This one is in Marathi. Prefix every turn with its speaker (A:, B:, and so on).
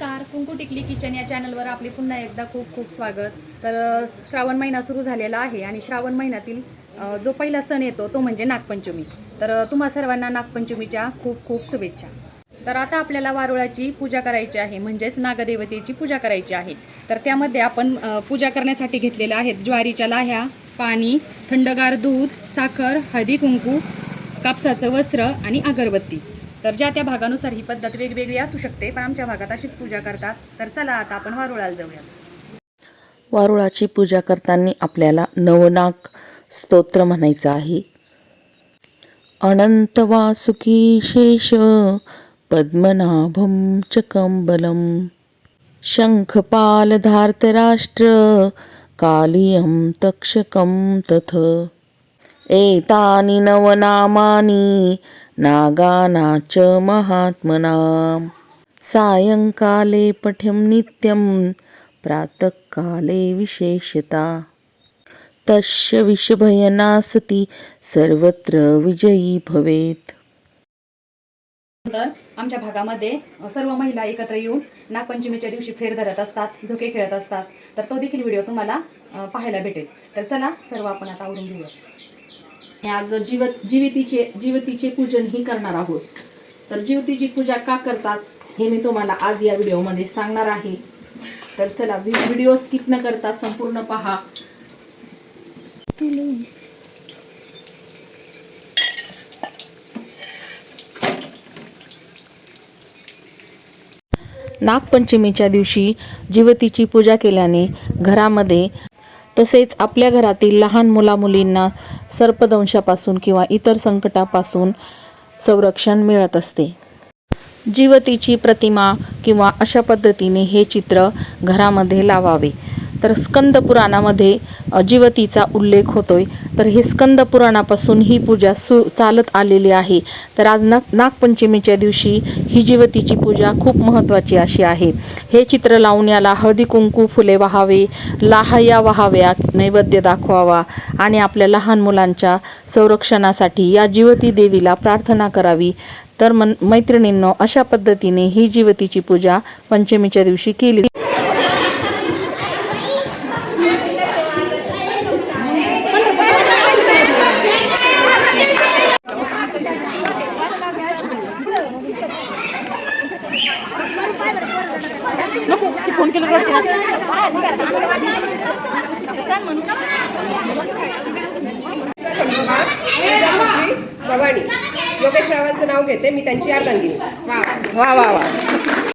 A: नमस्कार. कुंकू टिकली किचन या चॅनलवर आपले पुन्हा एकदा खूप खूप स्वागत. तर श्रावण महिना सुरू झालेला आहे आणि श्रावण महिन्यातील जो पहिला सण येतो तो म्हणजे नागपंचमी. तर तुम्हा सर्वांना नागपंचमीच्या खूप खूप शुभेच्छा. तर आता आपल्याला वारुळाची पूजा करायची आहे म्हणजेच नागदेवतेची पूजा करायची आहे. तर त्यामध्ये आपण पूजा करण्यासाठी घेतलेल्या आहेत ज्वारीच्या लाह्या पाणी थंडगार दूध साखर हळदी कुंकू कापसाचं वस्त्र आणि अगरबत्ती. तर ज्या त्या भागानुसार ही पद्धत वेगवेगळी असू शकते पण आमच्या भागात अशीच पूजा करतात. तर चला आता आपण वारुळाला जाऊया.
B: वारुळाची पूजा करताना आपल्याला नवनाक स्तोत्र म्हणायचं आहे. अनंत वासुकी शेष पद्मनाभं च कंबलं शङ्खपालधार्तराष्ट्र कालियं तक्षकं तथ. एतानि नवनामानि नागानाच महात्मना महात्मनां पठ्यं नित्यं प्रातःकाले विशेषता. तस्य विषभयनासति सर्वत्र विजयी भवेत्.
A: आमच्या भागामध्ये सर्व महिला एकत्र येऊन नागपंचमीच्या दिवशी फेर धरत असतात झोके खेळत असतात. तर तो देखील व्हिडिओ तुम्हाला पाहायला भेटेल. तर चला सर्व आपण आता आवरून घेऊया.
C: आज जीव जीवितीचे जीवतीचे पूजन ही करणार आहोत तर जीवतीची पूजा का करतात हे मी तुम्हाला आज या व्हिडिओमध्ये सांगणार आहे. तर चला व्हिडिओ स्किप न करता संपूर्ण पहा.
B: नागपंचमीच्या दिवशी जीवतीची पूजा केल्याने घरामध्ये तसेच आपल्या घरातील लहान मुलामुलींना सर्पदंशापासून किंवा इतर संकटापासून संरक्षण मिळत असते. जीवतीची प्रतिमा किंवा अशा पद्धतीने हे चित्र घरामध्ये लावावे. तर स्कंद पुराणामध्ये जीवतीचा उल्लेख होतोय. तर हे स्कंद पुराणापासून ही पूजा सु चालत आलेली आहे. तर आज नाग नागपंचमीच्या दिवशी ही जीवतीची पूजा खूप महत्त्वाची अशी आहे. हे चित्र लावून याला हळदी कुंकू फुले वाहावे लाहया वाहाव्या नैवेद्य दाखवावा आणि आपल्या लहान मुलांच्या संरक्षणासाठी या जीवती देवीला प्रार्थना करावी. तर मन मैत्रिणींनो अशा पद्धतीने ही जीवतीची पूजा पंचमीच्या दिवशी केली
D: भवानी योगेश रावांचं नाव घेते मी त्यांची अर्धांगिनी.
B: वा वा वा.